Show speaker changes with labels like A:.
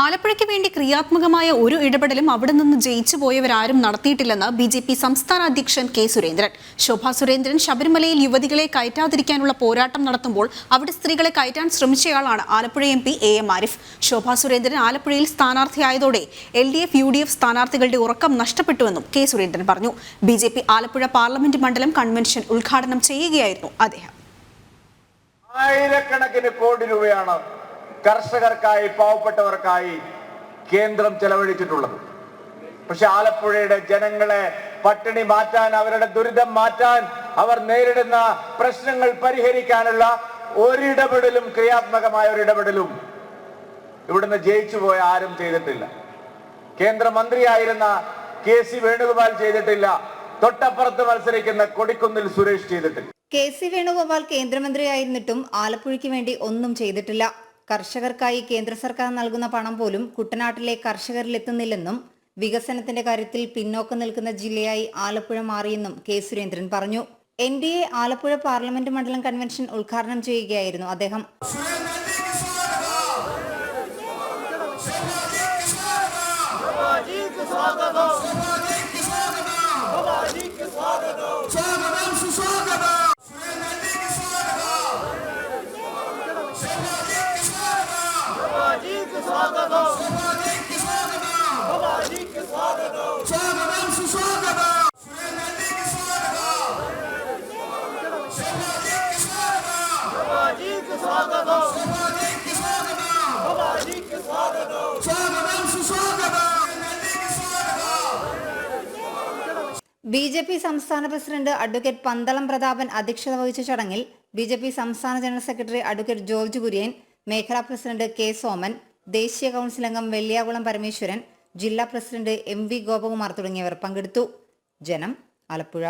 A: ആലപ്പുഴയ്ക്ക് വേണ്ടി ക്രിയാത്മകമായ ഒരു ഇടപെടലും അവിടെ നിന്ന് ജയിച്ചു പോയവരാരും നടത്തിയിട്ടില്ലെന്ന് ബി ജെ പി സംസ്ഥാന അധ്യക്ഷൻ കെ സുരേന്ദ്രൻ. ശോഭാ സുരേന്ദ്രൻ ശബരിമലയിൽ യുവതികളെ കയറ്റാതിരിക്കാനുള്ള പോരാട്ടം നടത്തുമ്പോൾ അവിടെ സ്ത്രീകളെ കയറ്റാൻ ശ്രമിച്ചയാളാണ് Alappuzha M P A M Arif. Shobha Surendran ആലപ്പുഴയിൽ സ്ഥാനാർത്ഥിയായതോടെ L D F U D F സ്ഥാനാർത്ഥികളുടെ ഉറക്കം നഷ്ടപ്പെട്ടുവെന്നും കെ സുരേന്ദ്രൻ പറഞ്ഞു. B J P Alappuzha parliament മണ്ഡലം കൺവെൻഷൻ ഉദ്ഘാടനം ചെയ്യുകയായിരുന്നു അദ്ദേഹം.
B: ആയിരക്കണക്കിന് കോടി രൂപയാണ് കർഷകർക്കായി പാവപ്പെട്ടവർക്കായി കേന്ദ്രം ചെലവഴിച്ചിട്ടുള്ളത്. പക്ഷെ ആലപ്പുഴയുടെ ജനങ്ങളെ പട്ടിണി മാറ്റാൻ അവരുടെ ദുരിതം മാറ്റാൻ അവർ നേരിടുന്ന പ്രശ്നങ്ങൾ പരിഹരിക്കാനുള്ള ഒരിടപെടലും ക്രിയാത്മകമായ ഒരിടപെടലും ഇവിടുന്ന് ജയിച്ചു പോയ ആരും ചെയ്തിട്ടില്ല. കേന്ദ്രമന്ത്രിയായിരുന്ന കെ സി വേണുഗോപാൽ ചെയ്തിട്ടില്ല. തൊട്ടപ്പുറത്ത് മത്സരിക്കുന്ന കൊടിക്കുന്നിൽ സുരേഷ് ചെയ്തിട്ടില്ല.
C: കെ സി വേണുഗോപാൽ കേന്ദ്രമന്ത്രിയായിരുന്നിട്ടും ആലപ്പുഴയ്ക്ക് വേണ്ടി ഒന്നും ചെയ്തിട്ടില്ല. കർഷകർക്കായി കേന്ദ്ര സർക്കാർ നൽകുന്ന പണം പോലും കുട്ടനാട്ടിലെ കർഷകരിലെത്തുന്നില്ലെന്നും വികസനത്തിന്റെ കാര്യത്തിൽ പിന്നോക്കം നിൽക്കുന്ന ജില്ലയായി ആലപ്പുഴ മാറിയെന്നും കെ സുരേന്ദ്രൻ പറഞ്ഞു. N D A Alappuzha parliament മണ്ഡലം കൺവെൻഷൻ ഉദ്ഘാടനം ചെയ്യുകയായിരുന്നു അദ്ദേഹം. ബി ജെ പി സംസ്ഥാന പ്രസിഡന്റ് അഡ്വക്കേറ്റ് പന്തളം പ്രതാപൻ അധ്യക്ഷത വഹിച്ച ചടങ്ങിൽ ബി ജെ പി സംസ്ഥാന general secretary advocate George Kurian മേഖലാ പ്രസിഡന്റ് കെ സോമൻ ദേശീയ കൗൺസിൽ അംഗം വെള്ളിയാകുളം പരമേശ്വരൻ ജില്ലാ പ്രസിഡന്റ് എം വി ഗോപകുമാർ തുടങ്ങിയവർ പങ്കെടുത്തു. ജനം ആലപ്പുഴ.